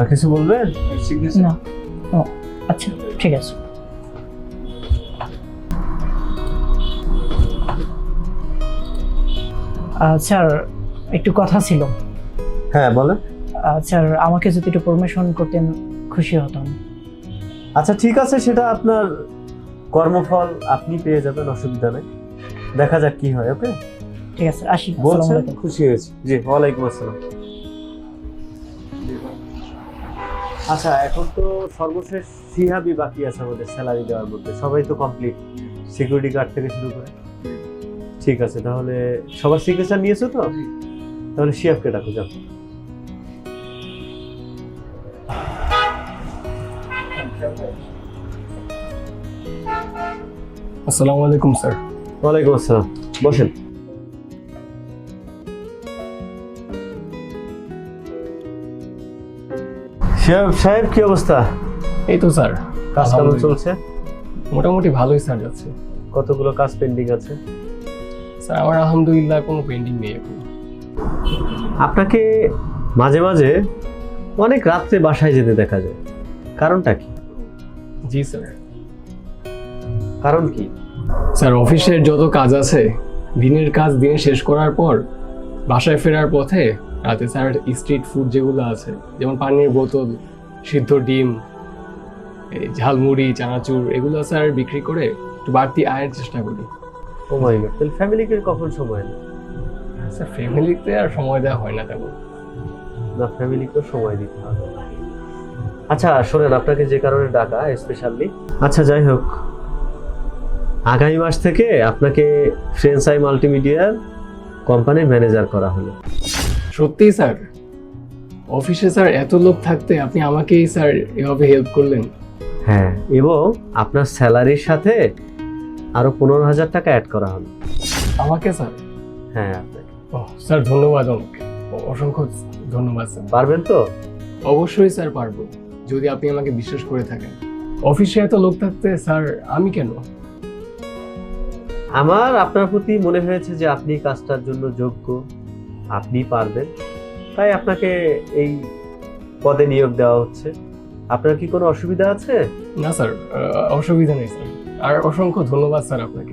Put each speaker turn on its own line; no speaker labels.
আর কিছু বলবেন
সিগনেচার
না। ও আচ্ছা ঠিক আছে। স্যার একটু কথা ছিল।
হ্যাঁ বলেন।
স্যার আমাকে যদি একটু পারমিশন করতেন খুশি হতাম।
আচ্ছা ঠিক আছে সেটা আপনার কর্মফল আপনি পেয়ে যাবেন অসুবিধা নেই। দেখা যাক কি হয় ওকে?
ঠিক আছে আসি
বলছেন? খুশি হয়েছি। জি ওয়ালাইকুম আসসালাম। আচ্ছা এখন তো সর্বশেষ সিহাবি বাকি আছে আমাদের স্যালারি দেওয়ার মধ্যে। সবাই তো কমপ্লিট সিকিউরিটি গার্ড থেকে শুরু করে। ঠিক আছে তাহলে সবার সিগনেচার নিয়েছো তো? তাহলে শিয়াবকে ডাকো যাও।
আসসালামু আলাইকুম স্যার।
ওয়ালাইকুম আসসালাম। বসেন। শিয়াব সাহেব কি অবস্থা?
এই তো স্যার
কাজ কেমন চলছে?
মোটামুটি ভালোই স্যার যাচ্ছে।
কতগুলো কাজ পেন্ডিং আছে?
স্যার আমার আলহামদুলিল্লাহ কোনো পেন্ডিং নেই এখন।
আপনাকে মাঝে মাঝে অনেক রাত্রে বাসায় যেতে দেখা যায়। কারণটা কি?
জি স্যার।
কারণ কি?
স্যার অফিসের যত কাজ আছে দিনের কাজ দিনে শেষ করার পর বাসায় ফেরার পথে রাতে স্যার স্ট্রিট ফুড যেগুলো আছে যেমন পানির বোতল সিদ্ধ ডিম এই ঝালমুড়ি চানাচুর এগুলো স্যার বিক্রি করে একটু বাড়তি আয়ের চেষ্টা করি।
ও মাই গড তাহলে ফ্যামিলিকে কখন সময় নেই
স্যার ফ্যামিলিতে আর সময় দেওয়া হয় না তেমন।
না ফ্যামিলিকেও সময় দিতে হবে। আচ্ছা শোনেন আপনাকে যে কারণে ডাকা স্পেশালি আচ্ছা যাই হোক। আগামী মাস থেকে আপনাকে ফ্রেন্স আই মাল্টিমিডিয়ার কোম্পানির ম্যানেজার করা হলো।
সত্যিই স্যার? অফিসে স্যার এত লোক থাকতে আপনি আমাকেই স্যার এভাবে হেল্প করলেন।
হ্যাঁ এবং আপনার স্যালারির সাথে আরও পনেরো হাজার টাকা অ্যাড করা হলো
আমাকে স্যার?
হ্যাঁ আপনাকে।
ও স্যার ধন্যবাদ অ- অসংখ্য ধন্যবাদ স্যার।
পারবেন তো?
অবশ্যই স্যার পারব যদি আপনি আমাকে বিশ্বাস করে থাকেন। অফিসে এত লোক থাকতে স্যার আমি কেন?
আমার আপনার প্রতি মনে হয়েছে যে আপনি কাজটার জন্য যোগ্য। আপনি পারবেন। তাই আপনাকে এই পদে নিয়োগ দেওয়া হচ্ছে। আপনার কি কোনো অসুবিধা আছে?
না, স্যার। অসুবিধা নেই, স্যার। আর অসংখ্য ধন্যবাদ, স্যার, আপনাকে।